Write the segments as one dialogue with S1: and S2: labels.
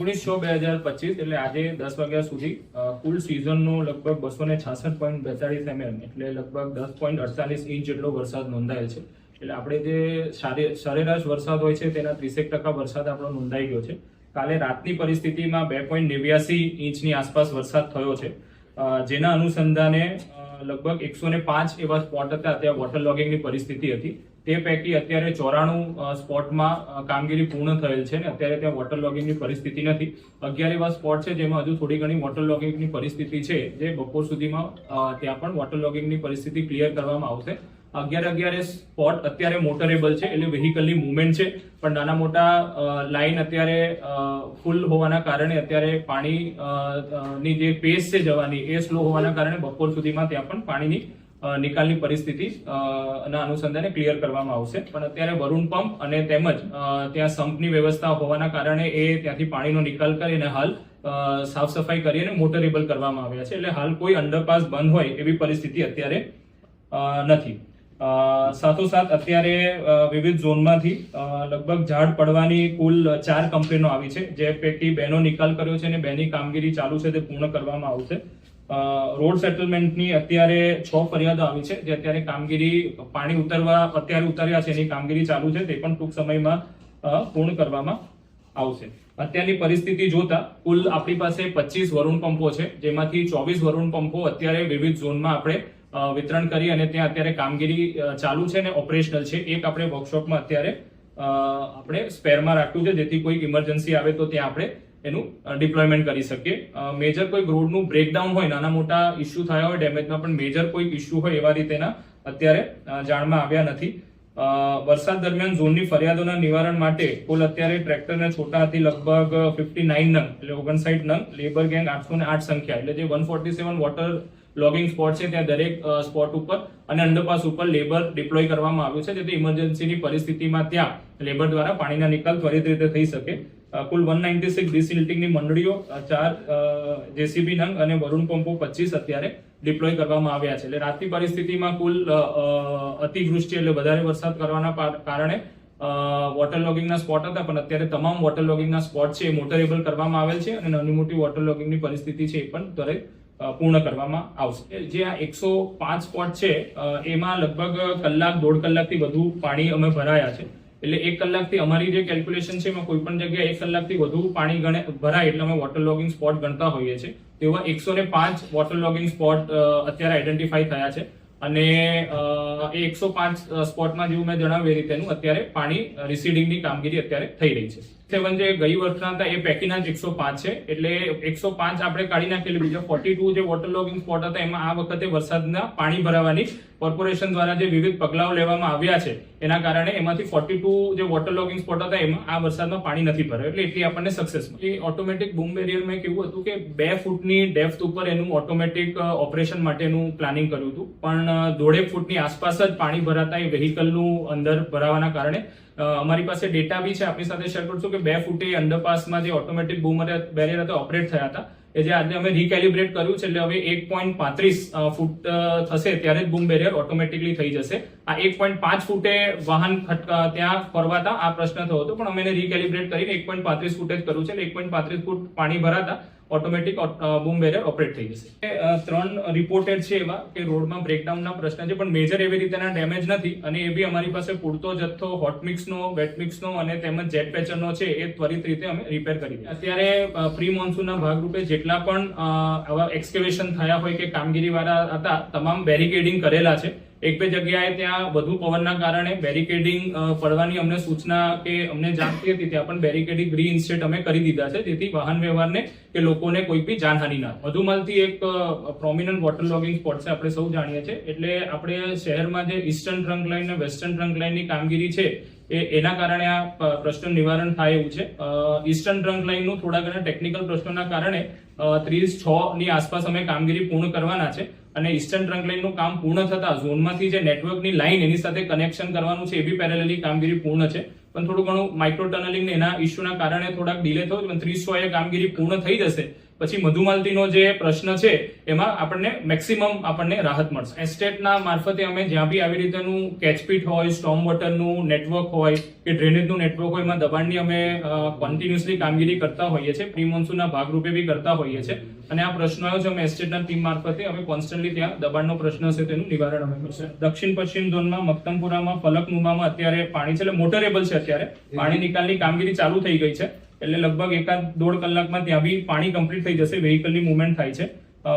S1: ઓગણીસ છ બે હજાર પચીસ એટલે આજે દસ વાગ્યા સુધી કુલ સિઝનનો લગભગ બસો ને છાસઠ પોઈન્ટ બેતાળીસ એમએમ એટલે લગભગ દસ પોઈન્ટ અડતાલીસ ઇંચ જેટલો વરસાદ નોંધાયેલ છે. એટલે આપણે જે સારે- સરેરાશ વરસાદ હોય છે, તેના ત્રીસેક ટકા વરસાદ આપણો નોંધાઈ ગયો છે. કાલે રાતની પરિસ્થિતિમાં બે પોઈન્ટ નેવ્યાસી ઇંચની આસપાસ વરસાદ થયો છે. જેના અનુસંધાને લગભગ એકસો ને પાંચ એવા સ્પોટ હતા, ત્યાં વોટર લોગિંગની પરિસ્થિતિ હતી. તે પૈકી અત્યારે ચોરાણું સ્પોટમાં કામગીરી પૂર્ણ થયેલ છે ને અત્યારે ત્યાં વોટર લોગિંગની પરિસ્થિતિ નથી. અગિયાર એવા સ્પોટ છે જેમાં હજુ થોડી ઘણી વોટર લોગિંગની પરિસ્થિતિ છે જે બપોર સુધીમાં ત્યાં પણ વોટર લોગિંગની પરિસ્થિતિ ક્લિયર કરવામાં આવશે. અગિયાર અગિયાર સ્પોટ અત્યારે મોટરેબલ છે એટલે વેહિકલની મુવમેન્ટ છે પણ નાના મોટા લાઇન અત્યારે ફૂલ હોવાના કારણે અત્યારે પાણી અ, અ, ની જે પેસ છે જવાની એ સ્લો હોવાના કારણે બપોર સુધીમાં ત્યાં પણ પાણીની નિકાલની પરિસ્થિતિ ના અનુસંધાને ક્લિયર કરવામાં આવશે. પણ અત્યારે વરુણ પંપ અને તેમજ ત્યાં સંપની વ્યવસ્થા હોવાના કારણે એ ત્યાંથી પાણીનો નિકાલ કરી અને હાલ સાફ સફાઈ કરી અને મોટરેબલ કરવામાં આવ્યા છે. એટલે હાલ કોઈ અંડરપાસ બંધ હોય એવી પરિસ્થિતિ અત્યારે નથી. સાથોસાથ અત્યારે વિવિધ ઝોનમાંથી લગભગ ઝાડ પડવાની કુલ ચાર કંપનીનો આવી છે. જે પૈકી બેનો નિકાલ કર્યો છે અને બેની કામગીરી ચાલુ છે તે પૂર્ણ કરવામાં આવશે. રોડ સેટલમેન્ટની અત્યારે છ ફરિયાદો આવી છે. જે અત્યારે કામગીરી, પાણી ઉતરવા, અત્યારે ઉતર્યા છે, એની કામગીરી ચાલુ છે, તે પણ ટૂંક સમયમાં પૂર્ણ કરવામાં આવશે. અત્યારની પરિસ્થિતિ જોતા કુલ આપણી પાસે પચીસ વરુણ પંપો છે, જેમાંથી ચોવીસ વરુણ પંપો અત્યારે વિવિધ ઝોનમાં આપણે વિતરણ કરી અને ત્યાં અત્યારે કામગીરી ચાલુ છે અને ઓપરેશનલ છે. એક આપણે વર્કશોપમાં અત્યારે આપણે સ્પેરમાં રાખ્યું છે, જેથી કોઈ ઇમરજન્સી આવે તો ત્યાં આપણે એનું ડિપ્લોયમેન્ટ કરી શકીએ. મેજર કોઈ રોડનું બ્રેકડાઉન હોય, નાના મોટા ઇસ્યુ થયા હોય ડેમેજમાં પણ મેજર કોઈ ઇસ્યુ હોય એવા રીતેના અત્યારે જાણમાં આવ્યા નથી. વરસાદ દરમિયાન ઝોનની ફરિયાદોના નિવારણ માટે કુલ અત્યારે ટ્રેક્ટરને છોટા હતી લગભગ ફિફ્ટી નાઇન નંગ, એટલે ઓગણસાઠ નંગ લેબર ગેંગ આઠસો ને આઠ સંખ્યા, એટલે જે one forty seven water logging spot છે ત્યાં દરેક સ્પોટ ઉપર અને અંડરપાસ ઉપર લેબર ડિપ્લોય કરવામાં આવ્યું છે. જેથી ઇમરજન્સીની પરિસ્થિતિમાં ત્યાં લેબર દ્વારા પાણીના નિકાલ ત્વરિત રીતે થઈ શકે. કુલ વન નાઇન્ટી સિક્સ ડિસિલ્ટિંગની મંડળીઓ ચાર જેસીબી નંગ અને વરુણ પંપો પચીસ અત્યારે ડિપ્લોય કરવામાં આવ્યા છે. એટલે રાતની પરિસ્થિતિમાં કુલ અતિવૃષ્ટિ એટલે વધારે વરસાદ કરવાના કારણે વોટર લોગિંગના સ્પોટ હતા, પણ અત્યારે તમામ વોટર લોગિંગના સ્પોટ છે એ મોટરેબલ કરવામાં આવેલ છે અને નાની મોટી વોટર લોગિંગની પરિસ્થિતિ છે એ પણ ત્વરિત પૂર્ણ કરવામાં આવશે. જે આ એકસો પાંચ સ્પોટ છે એમાં લગભગ કલાક, દોઢ કલાકથી વધુ પાણી અમે ભરાયા છે. એટલે એક કલાકથી અમારી જે કેલ્ક્યુલેશન છે એમાં કોઈ પણ જગ્યાએ એક કલાકથી વધુ પાણી ગણે ભરાય એટલે અમે વોટર લોગિંગ સ્પોટ ગણતા હોઈએ છીએ. તેવા એકસો ને પાંચ વોટર લોગિંગ સ્પોટ અત્યારે આઈડેન્ટિફાઈ થયા છે. અને એ એકસો પાંચ સ્પોટમાં જેવું મેં જણાવ્યું એ રીતેનું અત્યારે પાણી રિસીડિંગની કામગીરી અત્યારે થઈ રહી છે. સેવન જે ગઈ વર્ષના હતા, એ પેકીના જ એકસો પાંચ છે. એટલે એકસો પાંચ આપણે કાઢી નાખેલી. બીજો ફોર્ટી ટુ જે વોટર લોગિંગ સ્પોટ હતા, એમાં આ વખતે વરસાદના પાણી ભરાવાની કોર્પોરેશન દ્વારા જે વિવિધ પગલાઓ લેવામાં આવ્યા છે, એના કારણે એમાંથી ફોર્ટી ટુ જે વોટર લોગિંગ સ્પોટ હતા, એમાં આ વરસાદમાં પાણી નથી ભરાયું. એટલે એટલી આપણને સક્સેસ એ ઓટોમેટિક બૂમ બેરિયરમાં કેવું હતું કે બે ફૂટની ડેપ્થ ઉપર એનું ઓટોમેટિક ઓપરેશન માટેનું પ્લાનિંગ કર્યું હતું. પણ દોઢેક ફૂટની આસપાસ જ પાણી ભરાતા એ વેહિકલનું અંદર ભરાવાના કારણે અમારી પાસે ડેટા બી છે. આપણી સાથે શેર કરશું કે બે ફૂટે અંડરપાસમાં જે ઓટોમેટિક બૂમ બેરિયર હતા ઓપરેટ થયા હતા. એ જે આજે અમે રીકેલિબ્રેટ કર્યું છે, એટલે હવે એક પોઈન્ટ પાંત્રીસ ફૂટ થશે ત્યારે જ બૂમ બેરિયર ઓટોમેટિકલી થઈ જશે. આ એક પોઈન્ટ પાંચ ફૂટે વાહન ત્યાં ફરવાતા આ પ્રશ્ન થયો હતો, પણ અમે એને રીકેલિબ્રેટ કરીને એક પોઈન્ટ પાંત્રીસ ફૂટે જ કર્યું છે. એટલે એક પોઈન્ટ પાંત્રીસ ફૂટ પાણી ભરાતા ઓટોમેટિક બૂમ બેરિયર ઓપરેટ થઈ જશે. ત્રણ રિપોર્ટેડ છે એવા કે રોડમાં બ્રેકડાઉનના પ્રશ્ન છે, પણ મેજર એવી રીતેના ડેમેજ નથી અને એ બી અમારી પાસે પૂરતો જથ્થો હોટ મિક્સનો વેટ મિક્સનો અને તેમજ જેટ પેચરનો છે, એ ત્વરિત રીતે અમે રિપેર કરી અત્યારે પ્રી મોન્સૂનના ભાગરૂપે જેટલા પણ આવા એક્સકેવેશન થયા હોય કે કામગીરી વાળા હતા, તમામ બેરિકેડિંગ કરેલા છે. એક બે જગ્યાએ ત્યાં વધુ પવનના કારણે બેરિકેડિંગ પડવાની અમને સૂચના કે અમને જાણતી હતી, ત્યાં પણ બેરિકેડિંગ રીઇન્સ્ટેટ અમે કરી દીધા છે. જેથી વાહન વ્યવહારને કે લોકોને કોઈ બી જાનહાનિ ના મધુમલથી એક પ્રોમિનન્ટ વોટર લોગિંગ સ્પોટ છે, આપણે સૌ જાણીએ છીએ. એટલે આપણે શહેરમાં જે ઈસ્ટર્ન ટ્રંક લાઇન અને વેસ્ટર્ન ટ્રંક લાઇનની કામગીરી છે, એ, એના કારણે આ પ્રશ્ન નિવારણ થાય એવું છે. ઈસ્ટર્ન ટ્રંક લાઇનનું થોડા ઘણા ટેકનિકલ પ્રશ્નોના કારણે ત્રીસ છ ની આસપાસ અમે કામગીરી પૂર્ણ કરવાના છે. અને ઈસ્ટર્ન ટ્રંક લાઇનનું કામ પૂર્ણ થતા ઝોનમાંથી જે નેટવર્કની લાઇન એની સાથે કનેક્શન કરવાનું છે, એ બી પેરેલલી કામગીરી પૂર્ણ છે. પણ થોડું ઘણું માઇક્રો ટનલિંગ એના ઇસ્યુના કારણે થોડાક ડીલે થયો પણ ત્રીસ એ કામગીરી પૂર્ણ થઈ જશે. પછી મધુમાલતીનો જે પ્રશ્ન છે, એમાં આપણને મેક્સિમમ આપણને રાહત મળશે. એસ્ટેટના મારફતે અમે જ્યાં બી આવી રીતેનું કેચપીટ હોય સ્ટોમ વોટરનું નેટવર્ક હોય કે ડ્રેનેજનું નેટવર્ક હોય, એમાં દબાણની અમે કન્ટિન્યુઅસલી કામગીરી કરતા હોઈએ છીએ. પ્રી મોન્સૂનના ભાગરૂપે બી કરતા હોઈએ છીએ. અને આ પ્રશ્ન આવ્યો છે અમે એસ્ટેટના ટીમ મારફતે. અમે કોન્સ્ટન્ટલી ત્યાં દબાણનો પ્રશ્ન છે તેનું નિવારણ અમે કરશે. દક્ષિણ પશ્ચિમ ઝોનમાં મક્તમપુરામાં ફલકનુમામાં અત્યારે પાણી છે એટલે મોટરેબલ છે અત્યારે. પાણી નિકાલની કામગીરી ચાલુ થઈ ગઈ છે એટલે લગભગ એકાદ દોઢ કલાકમાં ત્યાં બી પાણી કમ્પ્લીટ થઈ જશે વેહિકલની મુવમેન્ટ થાય છે.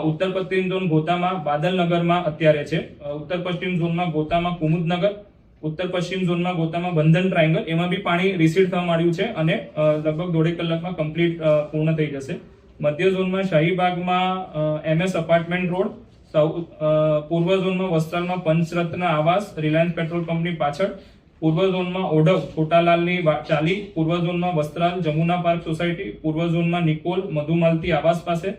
S1: ઉત્તર પશ્ચિમ ઝોન ગોતામાં બાદલનગરમાં અત્યારે છે. ઉત્તર પશ્ચિમ ઝોનમાં ગોતામાં કુમુદનગર ઉત્તર પશ્ચિમ ઝોનમાં ગોતામાં બંધન ટ્રાયંગલ એમાં બી પાણી રિસીડ થવા માંડ્યું છે અને લગભગ દોઢેક કલાકમાં કમ્પ્લીટ પૂર્ણ થઈ જશે. મધ્ય ઝોનમાં શાહીબાગમાં M S apartment road south પૂર્વ ઝોનમાં વસ્ત્રાલમાં પંચરત્ન આવાસ, રિલાયન્સ પેટ્રોલ કંપની પાછળ, પૂર્વ ઝોનમાં ઓઢવ છોટાલાલની ચાલી, પૂર્વ ઝોનમાં વસ્ત્રાલ, જમુના પાર્ક સોસાયટી, પૂર્વ ઝોનમાં નિકોલ, મધુમાલતી આવાસ પાસે,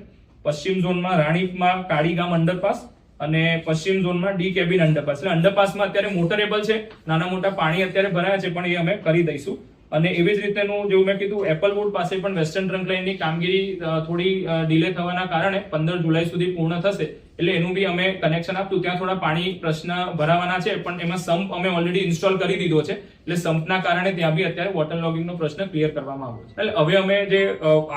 S1: પશ્ચિમ ઝોનમાં રાણીપમાં કાળીગામ અંડરપાસ અને પશ્ચિમ ઝોનમાં ડી કેબિન અંડરપાસ. એટલે અંડરપાસમાં અત્યારે મોટરેબલ છે, નાના મોટા પાણી અત્યારે ભરાયા છે, પણ એ અમે કરી દઈશું. અને એવી જ રીતેનું જેવું મેં કીધું એપલ વુડ પાસે પણ વેસ્ટર્ન ટ્રંક લાઇનની કામગીરી થોડી ડિલે થવાના કારણે પંદર જુલાઈ સુધી પૂર્ણ થશે. એટલે એનું બી અમે કનેક્શન આપતું ત્યાં થોડા પાણી પ્રશ્ન ભરાવાના છે, પણ એમાં સંપ અમે ઓલરેડી ઇન્સ્ટોલ કરી દીધો છે. એટલે સંપના કારણે ત્યાં બી અત્યારે વોટર લોગિંગનો પ્રશ્ન ક્લિયર કરવામાં આવ્યો છે. એટલે હવે અમે જે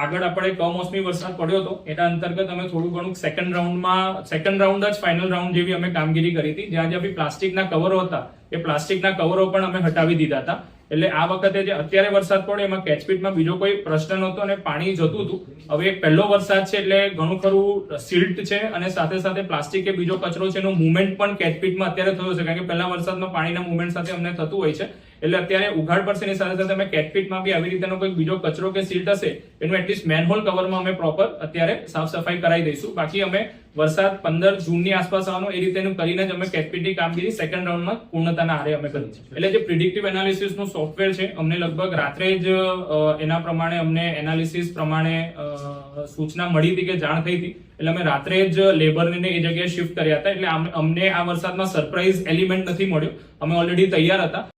S1: આગળ આપણે કમોસમી વરસાદ પડ્યો હતો, એના અંતર્ગત અમે થોડું ઘણું સેકન્ડ રાઉન્ડમાં સેકન્ડ રાઉન્ડ જ ફાઇનલ રાઉન્ડ જેવી અમે કામગીરી કરી હતી. જ્યાં જ્યાં બી પ્લાસ્ટિકના કવરો હતા એ પ્લાસ્ટિકના કવરો પણ અમે હટાવી દીધા હતા. એટલે આ વખતે જે અત્યારે વરસાદ પડ્યો, એમાં કેચપીટમાં બીજો કોઈ પ્રશ્ન નહોતો અને પાણી જતું હતું. હવે એક પહેલો વરસાદ છે એટલે ઘણું ખરું સિલ્ટ છે અને સાથે સાથે પ્લાસ્ટિક કે બીજો કચરો છે એનો મુવમેન્ટ પણ કેચપીટમાં અત્યારે થયો છે. કારણ કે પહેલા વરસાદમાં પાણીના મુવમેન્ટ સાથે અમને થતું હોય છે. એટલે અત્યારે ઉઘાડ પડશે એની સાથે સાથે અમે કેટપીટમાં બી આવી રીતેનો કોઈ બીજો કચરો કે સીટ હશે, એનું એટલીસ્ટ મેનહોલ કવરમાં અમે પ્રોપર અત્યારે સાફ સફાઈ કરાવી દઈશું. બાકી અમે વરસાદ પંદર જૂનની આસપાસ આવવાનો, એ રીતેનું કરીને જ અમે કેટપીટની કામગીરી સેકન્ડ રાઉન્ડમાં પૂર્ણતાના આરે અમે કરી છે. એટલે જે પ્રિડિક્ટિવ એનાલિસિસનું સોફ્ટવેર છે, અમને લગભગ રાત્રે જ એના પ્રમાણે અમને એનાલિસિસ પ્રમાણે સૂચના મળી હતી કે જાણ થઈ હતી. એટલે અમે રાત્રે જ લેબરને એ જગ્યાએ શિફ્ટ કર્યા હતા. એટલે અમને આ વરસાદમાં સરપ્રાઇઝ એલિમેન્ટ નથી મળ્યો. અમે ઓલરેડી તૈયાર હતા.